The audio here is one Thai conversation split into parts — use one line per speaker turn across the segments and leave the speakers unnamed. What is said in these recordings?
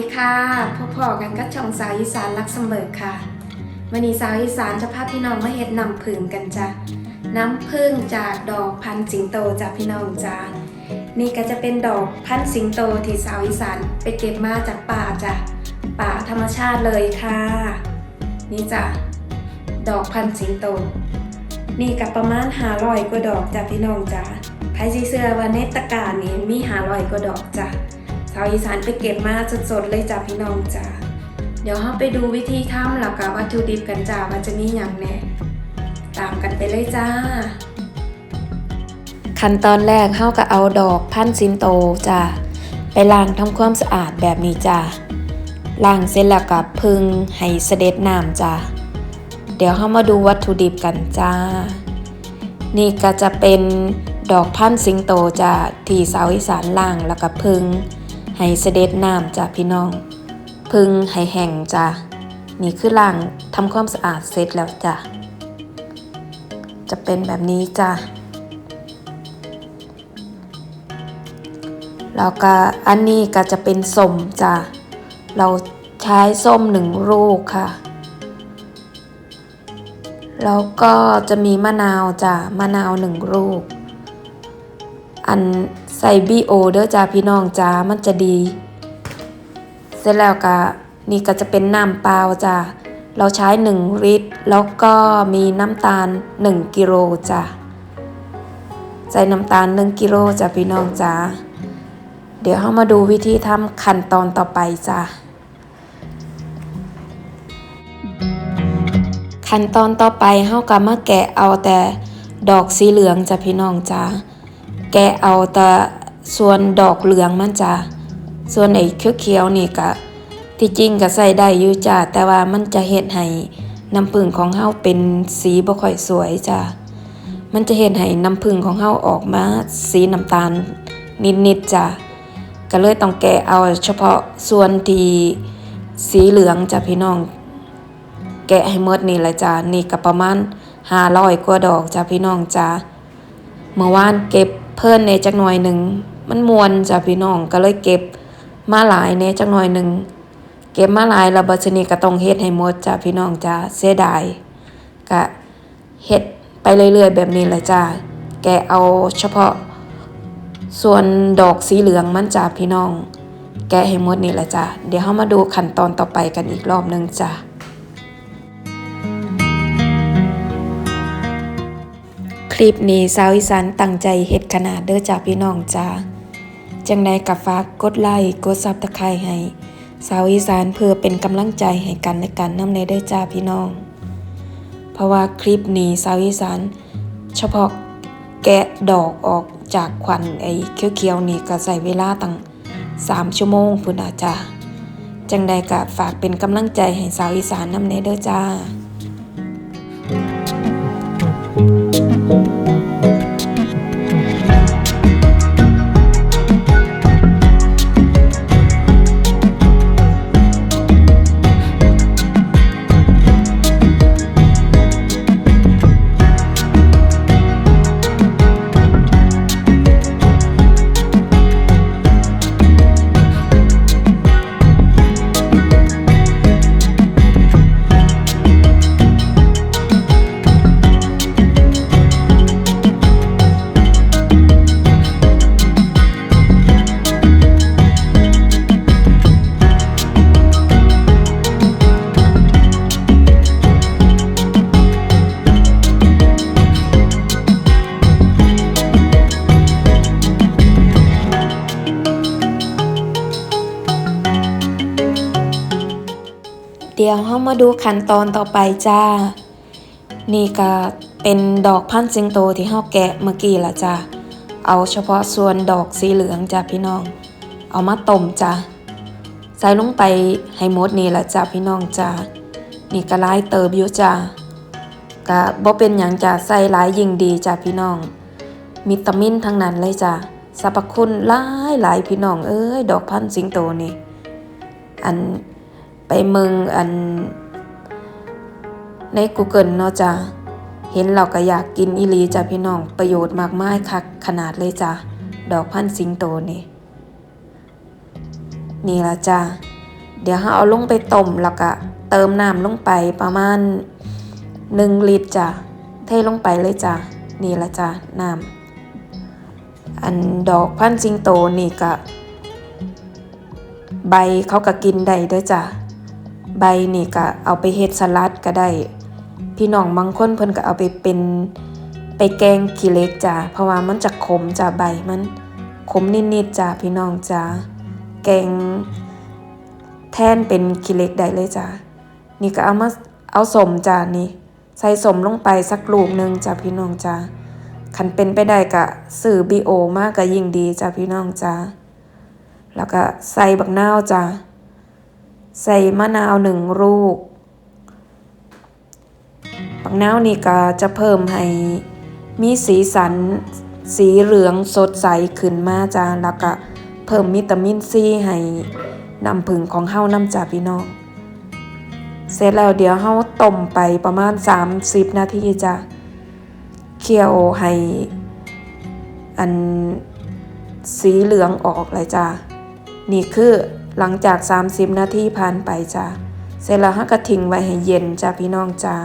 ดีค่ะพบพอกันกับช่องสาวอีสานรักเสมอค่ะวันนี้สาวอีสานจะพาพี่น้องมาเฮ็ดน้ำผึ้งกันจ้ะน้ำผึ้งจากดอกพันสิงโตจ้ะพี่น้องจ้านี่ก็จะเป็นดอกพันสิงโตที่สาวอีสานไปเก็บมาจากป่าจ้ะป่าธรรมชาติเลยค่ะ นี่จ้ะดอกพันสิงโต นี่กับประมาณ500กว่าดอกจ้ะพี่น้องจ้าใครสิเชื่อว่าในตะกร้านี้มี500กว่าดอกจ้ะ ชาวอีสานไปเก็บมาสดๆเลยจ้ะพี่น้องจ้าเดี๋ยวเราไปดูวิธีทำแล้วก็วัตถุดิบกันจ้าว่าจะมีอย่างแหน่ตามกันไปเลยจ้า ขั้นตอนแรกเฮาก็เอาดอกพันซินโตจ้าไปล้างทำความสะอาดแบบนี้จ้าล้างเสร็จแล้วก็พึ่งให้เสด็จน้ำจ้าเดี๋ยวเฮามาดูวัตถุดิบกันจ้า นี่ก็จะเป็นดอกพันสิงโตจ้าที่สาวอีสานล่างแล้วก็พึ่ง ให้เสด็จน้ำจ้ะพี่น้อง พึ่งให้แห้งจ้ะนี่คือล้างทำความสะอาดเสร็จแล้วจ้ะจะเป็นแบบนี้จ้ะแล้วก็อันนี้ก็จะเป็นส้มจ้ะเราใช้ส้มหนึ่งลูกค่ะ แล้วก็จะมีมะนาวจ้ะมะนาวหนึ่งลูก อัน ใส่บีโอเด้อจ้าพี่น้องจ้ามันจะดี เสร็จแล้วก็นี่ก็จะเป็นน้ำเปล่าจ้าเราใช้ 1 ลิตร แล้วก็มีน้ำตาล 1 กิโลจ้าใส่น้ำตาล 1 กิโลจ้าพี่น้องจ้าเดี๋ยวเรามาดูวิธีทำขั้นตอนต่อไปจ้าขั้นตอนต่อไปเฮาก็มาแกะเอาแต่ดอกสีเหลืองจ้ะพี่น้องจ้า แกะเอาแต่ส่วนดอกเหลืองมันจ้ะส่วนไอ้เขียวๆนี่ก็ที่จริงก็ใส่ได้อยู่จ้ะแต่ว่ามันจะเฮ็ดให้น้ำผึ้งของเฮาเป็นสีบ่ค่อยสวยจ้ะมันจะเฮ็ดให้น้ำผึ้งของเฮาออกมาสีน้ำตาลนิดๆจ้ะก็เลยต้องแกะเอาเฉพาะส่วนที่สีเหลืองจ้ะพี่น้อง แกะให้หมดนี่แหละจ้ะนี่ก็ประมาณ500กว่าดอกจ้ะพี่น้องจ้ะเมื่อวานเก็บ เพิ่นในจักหน่อยหนึ่งมันมวนจ้ะพี่น้องก็เลยเก็บมาหลายในจักหน่อยหนึ่งเก็บมาหลายแล้วบัดชนีก็ต้องเฮ็ดให้หมดจ้ะพี่น้องจ้ะเสียดายก็เฮ็ดไปเรื่อยๆ แบบนี้แหละจ้ะแกเอาเฉพาะ ส่วนดอกสีเหลืองมันจ้ะพี่น้อง แกะให้หมดนี่แหละจ้ะเดี๋ยวเฮามาดูขั้นตอนต่อไปกันอีกรอบหนึงจ้ะ ลิปนี้สาวอีสานตั้งใจเฮ็ดขนาดเด้อจ้าพี่น้องจ้าจังใดกับฝากกดไลค์กดซับตะไคร้ให้สาวอีสานเพื่อเป็นกำลังใจให้กันและกันนำในเด้อจ้าพี่น้อง เพราะว่าคลิปนี้สาวอีสานเฉพาะแกะดอกออกจากควันไอ้เขียวๆนี่ก็ใส่เวลาตั้ง3ชั่วโมงพุ่นน่ะจ้าจังใดก็ฝากเป็นกำลังใจให้สาวอีสานนำในเด้อจ้า ดี๋ยวเรามาดูขั้นตอนต่อไปจ้า นี่ก็เป็นดอกพันธุ์สิงโตที่เราแกะเมื่อกี้ละจ้าเอาเฉพาะส่วนดอกสีเหลืองจ้าพี่น้อง เอามาต้มจ้าใส่ลงไปให้หมดนี่ละจ้าพี่น้องจ้านี่ก็หลายเติบอยู่จ้าก็บ่เป็นหยังจ้าใส่หลายยิ่งดีจ้าพี่น้องวิตามินทั้งนั้นเลยจ้าสรรพคุณหลายหลายพี่น้องเอ้ยดอกพันธุ์สิงโตนี่ อัน ไปเมืองอัน ใน Google เนาะจ้ะเห็นเราก็อยากกินอีลีจ้ะพี่น้องประโยชน์มากมายคักขนาดเลยจ้ะดอกพันธุ์สิงโตนี่นี่ละจ้ะเดี๋ยวเราเอาลงไปต้มแล้วก็เติมน้ำลงไปประมาณ1ลิตรจ้ะเทลงไปเลยจ้ะนี่ละจ้ะน้ำอันดอกพันจิงโตนี่ก็ใบเขาก็กินได้ด้อจ้ะ ใบนี่ก็เอาไปเฮ็ดสลัดก็ได้ พี่น้องบางคนเพิ่นก็เอาไปเป็นไปแกงขี้เล็กจ้ะเพราะว่ามันจะขมจ้ะใบมันขมนิดๆจ้ะพี่น้องจ้ะแกงแทนเป็นขี้เล็กได้เลยจ้ะนี่ก็เอามาเอาสมจ้ะนี่ ใส่สมลงไปสักลูกหนึงจ้ะพี่น้องจ้ะคันเป็นไปได้ก็ซื้อบีโอมากก็ยิ่งดีจ้ะพี่น้องจ้ะแล้วก็ใส่บักนาวจ้ะ ใส่มะนาวหนึ่งลูกปักนาวนี่ก็จะเพิ่มให้มีสีสันสีเหลืองสดใสขึ้นมาจ้าแล้วก็เพิ่มวิตามินซีให้น้ำผึ้งของเฮาน้ำจ้าพี่น้องเสร็จแล้วเดี๋ยวเฮาต้มไปประมาณ 30 นาทีจ้ะเคี่ยวให้อันสีเหลืองออกเลยจ้านี่คือ หลังจาก 30 นาทีผ่านไปจ้าเสร็จแล้วเฮาก็ทิ้งไว้ให้เย็นจ้าพี่น้องจ้า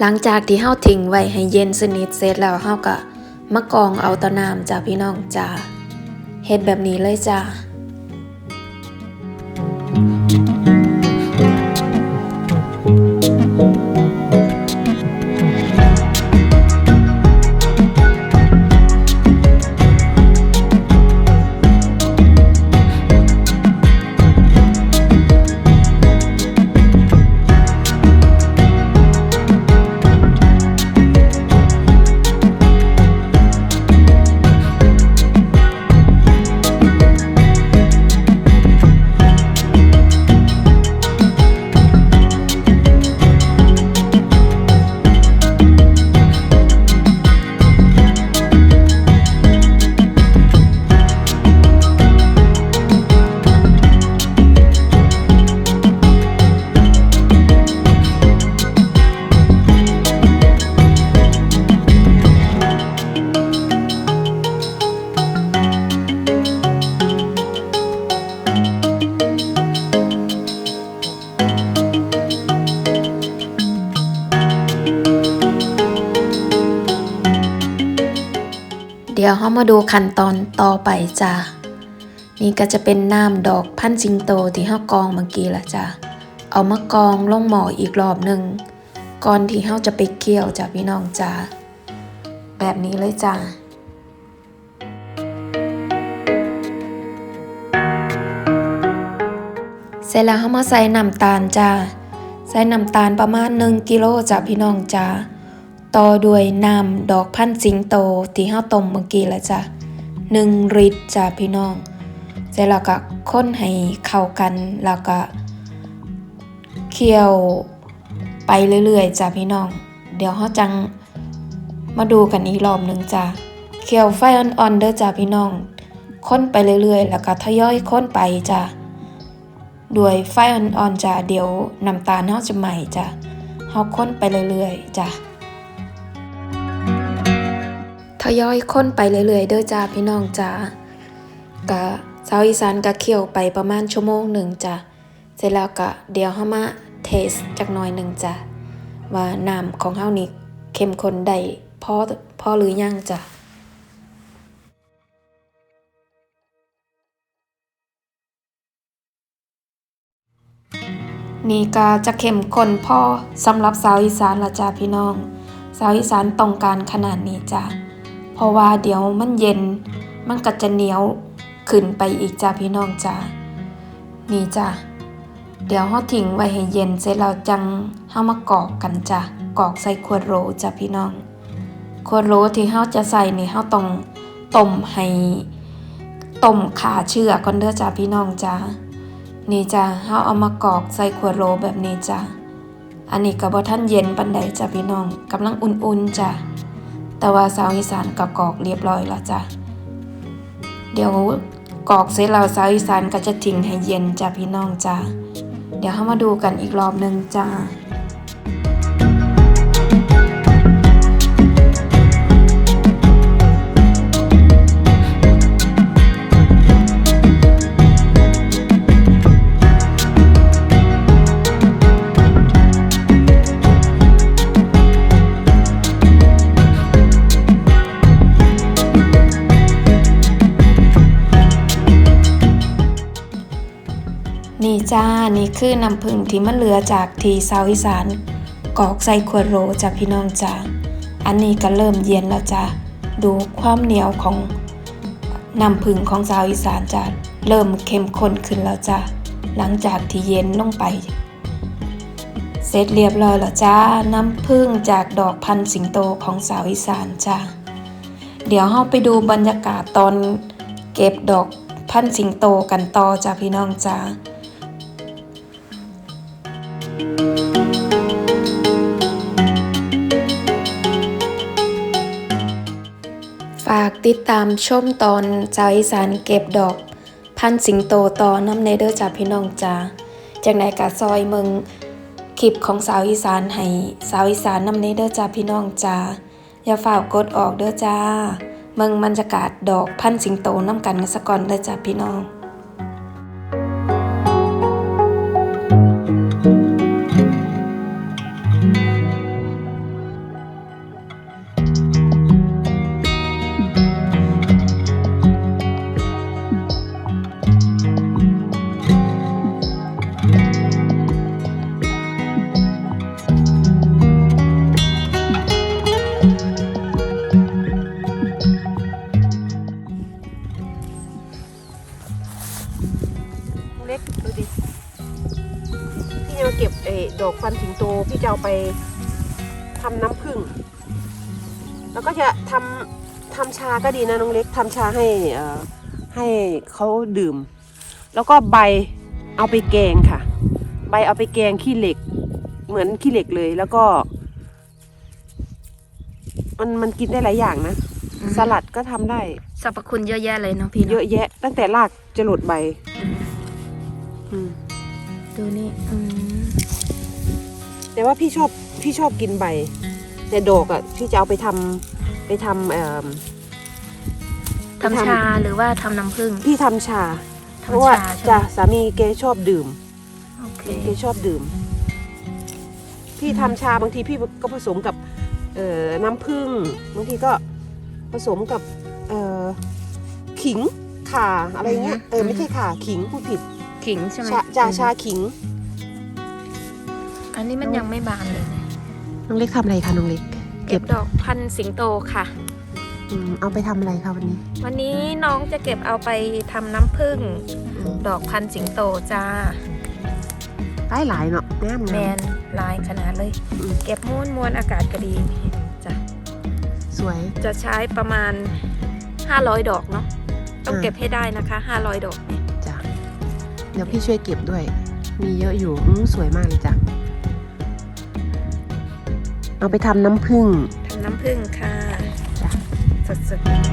หลังจากที่เฮาทิ้งไว้ให้เย็นสนิทเสร็จแล้วเฮาก็มากรองเอาตะน้ำจ้าพี่น้องจ้าเฮ็ดแบบนี้เลยจ้า มาดูขั้นตอนต่อไปจ้านี่ก็จะเป็นน้ำดอกพันจิงโตที่เฮากรองเมื่อกี้ละจ้าเอามากรองลงหม้ออีกรอบหนึ่งก่อนที่เฮาจะไปเคี่ยวจ้าพี่น้องจ้าแบบนี้เลยจ้าเสร็จแล้วเฮามาใส่น้ำตาลจ้าใส่น้ำตาลประมาณ1กิโลจ้าพี่น้องจ้า ต่อด้วยน้ำดอกพันสิงโตที่เฮาต้มเมื่อกี้แล้วจ้ะ1ลิตรจ้าพี่น้องเสร็จแล้วก็คนให้เข้ากันแล้วก็เคี่ยวไปเรื่อยๆจ้าพี่น้อง เดี๋ยวเฮาจังมาดูกันอีกรอบหนึ่งจ้าเคี่ยวไฟอ่อนๆเด้อจ้าพี่น้องคนไปเรื่อยๆ แล้วก็ทยอยคนไปจ้าด้วยไฟอ่อนๆจ้ะเดี๋ยวน้ำตาลเฮาจะใหม่จ้ะเฮาค้นไปเรื่อยๆจ้ะ ทยอยค้นไปเรื่อยๆเด้อจ้าพี่น้องจ้ากะชาวอีสานกะเคี่ยวไปประมาณชั่วโมงหนึ่งจ้ะเสร็จแล้วกะเดี๋ยวเฮามาเทสจักหน่อยหนึ่งจ้ะว่าน้ำของเฮานี่เข้มข้นได้พอพอหรือยังจ้ะนี่ก็จะเข้มข้นพอสำหรับสาวอีสานละจ้าพี่น้อง สาวอีสานต้องการขนาดนี้จ้ะ เพราะว่าเดี๋ยวมันเย็น มันก็จะเหนียวขึ้นไปอีกจ้าพี่น้องจ้านี่จ้ะเดี๋ยวเฮาทิ้งไว้ให้เย็นเสร็จแล้วจังเฮามากรอกกันจ้ะกรอกใส่ขวดโหลจ้ะพี่น้อง ขวดโหลที่เฮาจะใส่นี่เฮาต้องต้มให้ต้มขาเชื่อก่อนเด้อจ้าพี่น้องจ้านี่จ้ะเฮาเอามากรอกใส่ขวดโหลแบบนี้จ้ะอันนี้ก็บ่ทันเย็นปานใดจ้ะพี่น้องกำลังอุ่นๆจ้ะ แต่ว่าสาวอีสานกับกอกเรียบร้อยแล้วจ้ะ เดี๋ยวกอกเสร็จแล้วสาวอีสานก็จะทิ้งให้เย็นจ้ะพี่น้องจ้ะ เดี๋ยวเข้ามาดูกันอีกรอบหนึ่งจ้า จ้า นี่คือน้ำผึ้งที่มันเหลือจากที่ชาวอีสานกอกใส่ขวดโหลจ้ะพี่น้องจ้าอันนี้ก็เริ่มเย็นแล้วจ้ะดูความเหนียวของน้ำผึ้งของชาวอีสานจะเริ่มเข้มข้นขึ้นแล้วจ้ะหลังจากที่เย็นลงไป เสร็จเรียบร้อยแล้วจ้าน้ำผึ้งจากดอกพันสิงโตของสาวอีสานจ้าเดี๋ยวเราไปดูบรรยากาศตอนเก็บดอกพันสิงโตกันต่อจ้าพี่น้องจ้าากติดตามชมตอนชาวอีสานเก็บดอก พันสิงโตตอนน้ำในเด้อจ้าพี่น้องจ้าจากไหนกะซอยเมืองคลิปของสาวอีสานให้สาวอีสานน้ำในเด้อจ้าพี่น้องจ้าอย่าฝ่ากดออกเด้อจ้าเมืองบรรยากาศดอกพันสิงโตน้ำกันกันสก่อนเด้อจ้าพี่น้อง
ฟันสิงโตพี่จะเอาไปทำน้ำผึ้งแล้วก็จะทำทำชาก็ดีนะน้องเล็กทำชาให้เอ่อให้เขาดื่ม แล้วก็ใบเอาไปแกงค่ะ ใบเอาไปแกงขี้เหล็ก เหมือนขี้เหล็กเลยแล้วก็ มันมันกินได้หลายอย่างนะสลัดก็ทำได้
สรรพคุณเยอะแยะเลยเนาะพี่
เยอะแยะ ตั้งแต่รากจะหลดใบอืม
ดูนี่อืม
แต่ว่าพี่ชอบพี่ชอบกินใบ แต่ดอกอะพี่จะเอาไปทำไปทำเอ่อ
ทำ ชาหรือว่าทำน้ำผึ้ง
พี่ทำชา เพ
ทำ
ราะว่า
ชาใช่
จ้ะ
ไหม
สามีแกชอบดื่ม
โอเค
แกชอบดื่ม พี่ทำชาบางทีพี่ก็ผสมกับ เอ่อน้ำผึ้งบางทีก็ผสมกับ เอ่อขิงข่าอะไรเงี้ยเออไม่ใช่ข่าขิงพูดผิด
ขิงใช่ไหม
ชาจ่าชาขิง
อันนี้มันยังไม่บานเลยเนี่ย
น้องเล็กทำอะไรคะน้องเล็ก
เก็บดอกพันธุ์สิงโตค่ะ
อืมเอาไปทำอะไรคะวันนี้
วันนี้น้องจะเก็บเอาไปทำน้ำผึ้งดอกพันธุ์สิงโตจ้า
ได้หลายเนาะแม่
แมนลายขนาดเลย
อืม
เก็บม้วนมวนอากาศก็ดีจ้ะ
สวย
จะใช้ประมาณ 500 ดอกเนาะต้อง
อ่า
เก็บให้ได้นะคะ 500 ดอกเนี่ย
จ้ะเดี๋ยวพี่ช่วยเก็บด้วย มีเยอะอยู่อืมสวยมากเลยจ้ะ เอาไปทำน้ำผึ้ง
ทำน้ำผึ้งค่ะ
จ้ะ
สดๆ